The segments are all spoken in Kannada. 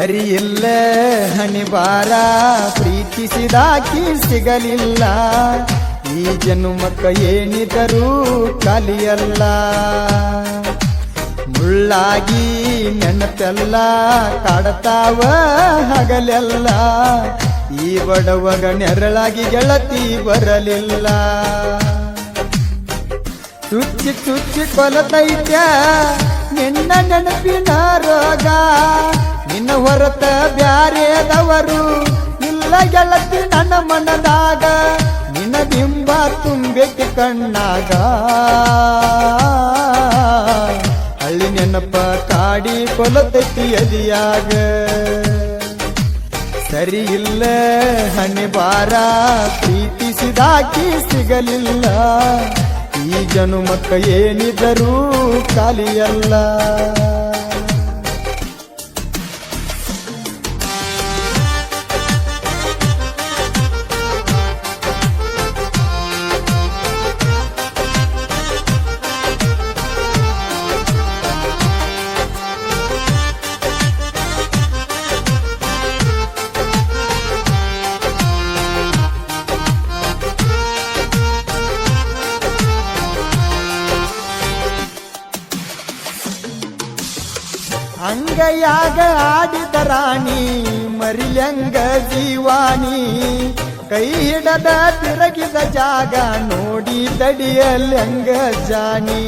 ಸರಿ ಇಲ್ಲ ಹಣಿ ಬಾರ ಪ್ರೀತಿಸಿದಾಕಿ ಸಿಗಲಿಲ್ಲ. ಈ ಜನ್ಮಕ್ಕ ಏನಿದರೂ ಕಲಿಯಲ್ಲ. ಮುಳ್ಳಾಗಿ ನೆನಪೆಲ್ಲ ಕಾಡತಾವ, ಹಗಲೆಲ್ಲ. ಈ ಬಡವಗ ನೆರಳಾಗಿ ಗೆಳತಿ ಬರಲಿಲ್ಲ. ತುಚ್ಚಿ ತುಚ್ಚಿ ಕೊಲತೈತ್ಯ, ನಿನ್ನ ನೆನಪಿನ ರೋಗ. ನಿನ್ನ ಹೊರತ ಬ್ಯಾರೆದವರು ಇಲ್ಲ ಗೆಳತಿ ನನ್ನ ಮನದಾಗ. ನಿನ್ನ ಬಿಂಬ ತುಂಬೆಕ್ಕೆ ಕಣ್ಣಾಗ. ಹಳ್ಳಿ ನೆನಪ ಕಾಡಿ ಕೊಲತೈತಿ ಅದಿಯಾಗ. ಸರಿ ಇಲ್ಲ ಹಣೆ ಬಾರ ಪ್ರೀತಿಸಿದಾಕಿ ಸಿಗಲಿಲ್ಲ. ಈ ಜನುಮಕ್ಕ ಏನಿದರೂ ಖಾಲಿಯಲ್ಲ. ಅಂಗೈಯಾಗ ಆಡಿದ ರಾಣಿ ಮರಿಲಂಗ ಜೀವಾನಿ ಕೈ ಹಿಡದ ತಿರುಗಿದ ಜಾಗ, ನೋಡಿ ತಡಿಯಲ್ಯಂಗ ಜಾನಿ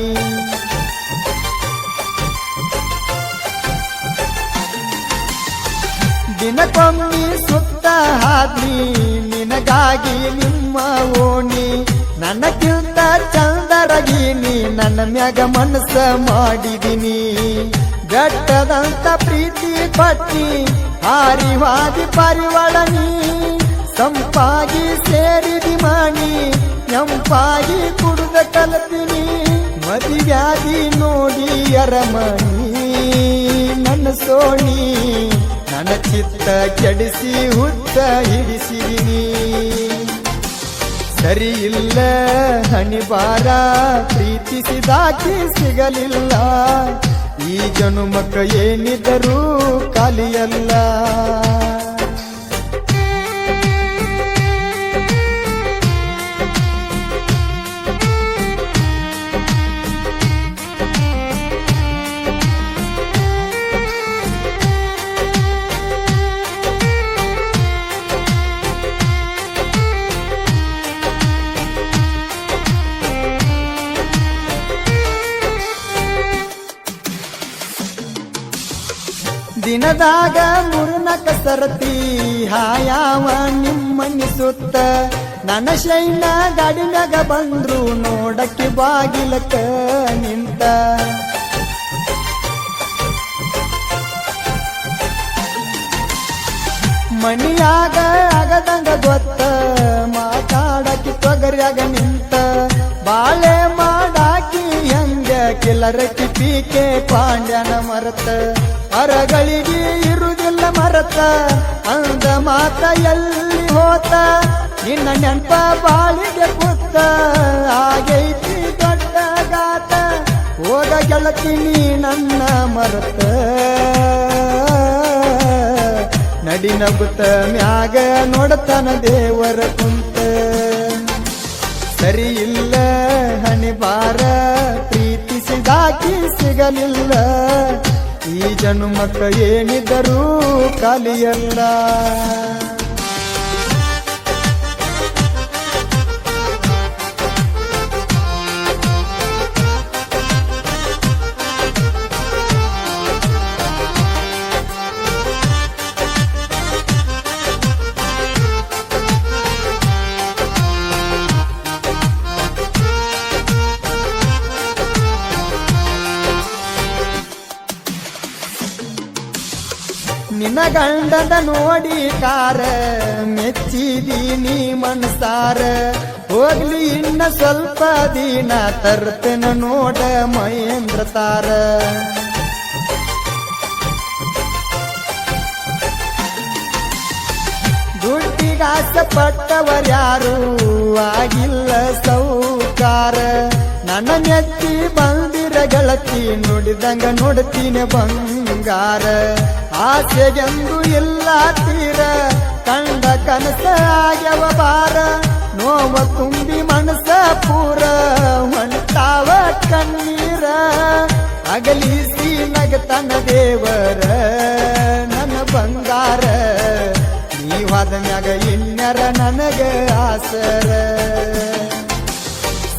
ದಿನಕ್ಕೊಮ್ಮಿ ಸುತ್ತ ಹಾದಿ ನಿನಗಾಗಿ ನಿಮ್ಮ ಓಣಿ. ನನಗಿಂತ ಚಂದರಗಿನಿ ನನ್ನ ಮ್ಯಾಗ ಮನಸ್ಸ ಮಾಡಿದಿನಿ. ಗಟ್ಟದಂತ ಪ್ರೀತಿ ಪಟ್ಟಿ, ಹಾರಿವಾದಿ ಪರಿವಳನಿ, ಸಂಪಾಗಿ ಸೇರಿದಿ ಮಾಡಿ ನೆಂಪಾಗಿ ಕುಡಿದ ಕಲತೀನಿ ಮದಿವ್ಯಾಧಿ ನೋಡಿ ಅರಮಣಿ. ನನ್ನ ಸೋಣಿ, ನನ್ನ ಚಿತ್ತ ಕೆಡಿಸಿ ಹುತ್ತ ಹಿಡಿಸಿದಿನಿ. ಸರಿ ಇಲ್ಲ ಹಣಿ ಬಾರ ಪ್ರೀತಿಸಿದಾಕಿ ಸಿಗಲಿಲ್ಲ. ಈ ಜನುಮಕ್ಕ ಏನಿದ್ದರೂ ಖಾಲಿಯಲ್ಲ. ದಿನದಾಗ ಮುರುನಕ ಸರತಿ ಹಾಯಾವ ನಿಮ್ಮನಿ ಸುತ್ತ. ನನ್ನ ಶೈನ ಗಾಡಿನಾಗ ಬಂದ್ರು ನೋಡಕ್ಕೆ ಬಾಗಿಲಕ್ಕ ನಿಂತ. ಮಣಿಯಾಗ ಆಗದಂಗ ಗೊತ್ತ, ಮಾತಾಡಕ್ಕೆ ತೊಗರಿಯಾಗ ನಿಂತ. ಬಾಳೆ ಮಾಡಾಕಿ ಹೆಂಗ ಕಿಲರಕ್ಕಿ ಪೀಕೆ ಪಾಂಡ್ಯನ ಮರತ. ಅರಗಳಿಗೆ ಇರುವುದಿಲ್ಲ ಮರತ. ಅಂದ ಮಾತ ಎಲ್ಲಿ ಹೋತ? ನಿನ್ನ ನೆನಪ ಬಾಳಿಗೆ ಪುತ್ತ ಆಗೈತಿ ದೊಡ್ಡ ಗಾತ. ಹೋದ ನೀ ನನ್ನ ಮರತ. ನಡಿ ನಗುತ್ತ ಮ್ಯಾಗ ನೋಡತನ ದೇವರ ಕುಂತ. ಸರಿ ಇಲ್ಲ ಹಣಿಬಾರ, ಪ್ರೀತಿಸಿದಾಕಿ ಸಿಗಲಿಲ್ಲ. ಈ ಜನುಮಕ್ಕ ಏನಿದ್ದರೂ ಖಾಲಿಯಲ್ಲ. ನಿನ್ನ ಗಂಡದ ನೋಡಿ ಕಾರ ಮೆಚ್ಚಿದೀನಿ ಮನ್ಸಾರ. ಹೋಗ್ಲಿ ಇನ್ನ ಸ್ವಲ್ಪ ದಿನ, ತರ್ತೇನ ನೋಡ ಮಹೇಂದ್ರ ತಾರ. ದುಡ್ಡಿಗಾಸ ಪಟ್ಟವರ್ಯಾರು ಆಗಿಲ್ಲ ಸೌಕಾರ. ನನ್ನ ನೆತ್ತಿ ಬಂದಿರ ಗೆಳತಿ, ನುಡಿದಂಗ ನೋಡ್ತೀನಿ ಬಂಗಾರ. ಆಸೆಗೆಂದು ಇಲ್ಲ ತೀರ ಕಂಡ ಕನಸ ಬಾರ. ನೋವ ತುಂಬಿ ಮನಸ ಪೂರ ಹೊಂಟಾವ ಕಣ್ಣೀರ. ಅಗಲಿಸಿ ನಗತನ ದೇವರ ನನ್ನ ಬಂಗಾರ. ನೀವಾದ ಮ್ಯಾಗ ಇನ್ನರ ನನಗ ಆಸರ.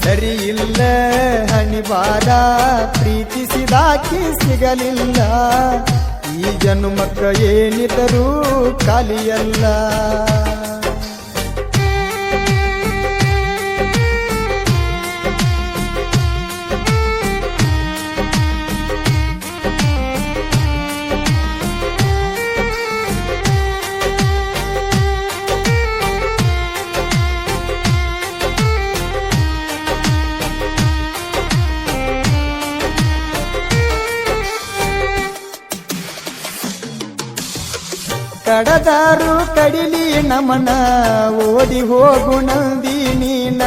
ಸರಿ ಇಲ್ಲ ಹಣಿಬಾರ ಪ್ರೀತಿಸಿದಾಕಿ ಸಿಗಲಿಲ್ಲ. ಈ ಜನ್ಮಕ್ಕ ಏನಿದರೂ ಖಾಲಿಯಲ್ಲ. ಕಡದಾರು ಕಡಿಲಿ ನಮನ ಓಡಿ ಹೋಗು ನಂದಿ ನೀನ.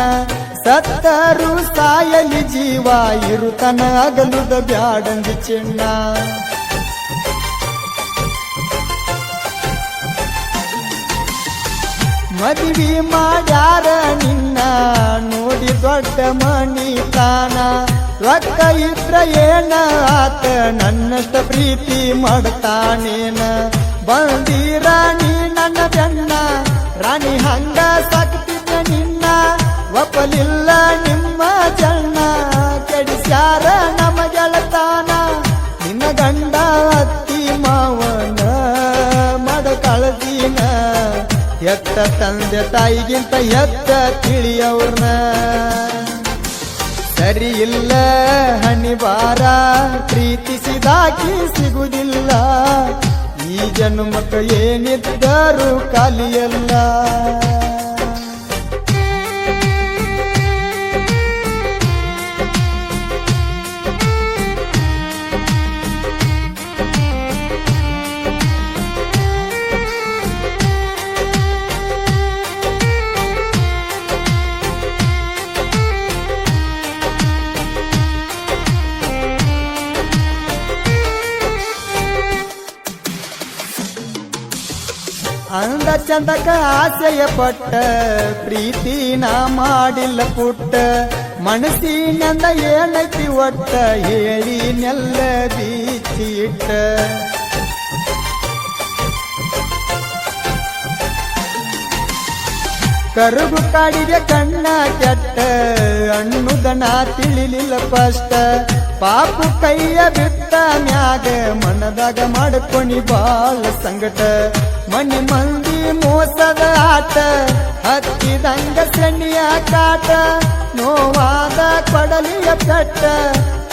ಸತ್ತರು ಸಾಯಲಿ ಜೀವ ಇರುತನ ಅಗಲುದ ಬ್ಯಾಡಂದಿ ಚಿನ್ನ. ಮದುವೆ ಮಾಡ್ಯಾರ ನಿನ್ನ, ನೋಡಿ ದೊಡ್ಡ ಮಣಿತಾನ ರೊಕ್ಕ ಇದ್ರ ಏನ ಆತ, ನನ್ನಷ್ಟ ಪ್ರೀತಿ ಮಾಡ್ತಾನೇನ. ಬಂದೀರ ರಾಣಿ ನನ್ನ ಬೆನ್ನ? ರಾಣಿ ಹಂಗ ಸಾಕ್ತಿದ್ದ ನಿನ್ನ? ಒಪ್ಪಲಿಲ್ಲ ನಿಮ್ಮ ಜನ್ನ? ಕೆಡಿಸ್ಯಾರ ನಮ್ಮ ಗೆಳತಾನ ನಿನ್ನ ಗಂಡ ಅತ್ತಿ ಮಾವನ ಮಡ ಕಳದಿನ? ಎತ್ತ ತಂದೆ ತಾಯಿಗಿಂತ ಎತ್ತ ತಿಳಿಯವ್ರನ್ನ ಸರಿ ಇಲ್ಲ ಹನಿವಾರ, ಪ್ರೀತಿಸಿದಾಕಿ ಸಿಗುವುದಿಲ್ಲ ಈ ಜನ್ಮಕ್ಕ ಏನಿದ್ದರೂ ಖಾಲಿಯಲ್ಲ. ಅಂದ ಚಂದಕ ಆಸೆಯ ಪಟ್ಟ ಪ್ರೀತಿ ನಾ ಮಾಡಿಲ್ಲ ಪುಟ್ಟ, ಮನಸ್ಸಿನಂದ ಏನೈತಿ ಒಟ್ಟ ಹೇಳಿ ನೆಲ್ಲ ಬೀಚಿಟ್ಟ. ಕರುಗು ಕಾಡಿಗೆ ಕಣ್ಣ ಕೆಟ್ಟ ಅಣ್ಣುದನ ತಿಳಿಲಿಲ್ಲ ಫಸ್ಟ್ ಪಾಪು ಕೈಯ ಬಿತ್ತ ಮ್ಯಾಗ ಮನದಾಗ ಮಾಡ್ಕೊನಿ ಬಾಳ ಸಂಗಟ. ಮನಿ ಮಂದಿ ಮೋಸದ ಆಟ, ಹತ್ತಿದಂಗ ಸೆಣ್ಣಿಯ ಕಾಟ, ನೋವಾದ ಕೊಡಲಿಯ ತಾಳು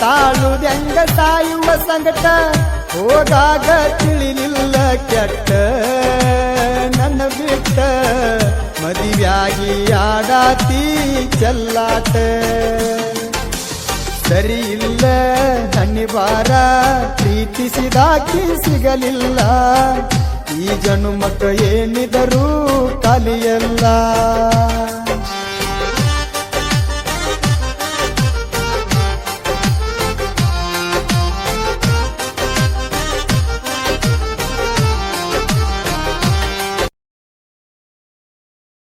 ತಾಳುದಂಗ ತಾಯುವ ಸಂಗಟ, ಹೋದಾಗ ತಿಳಿಲಿಲ್ಲ ಕೆಟ್ಟ. ನನ್ನ ಬಿಟ್ಟ ಮದುವೆಯಾಗಿ ಆಡಾತಿ ಚೆಲ್ಲಾಟ. ಸರಿ ಇಲ್ಲ ಹಣ್ಣಿಬಾರ ಪ್ರೀತಿಸಿದಾಕಿ ಸಿಗಲಿಲ್ಲ. ಈ ಜನುಮಕ್ಕ ಏನಿದರೂ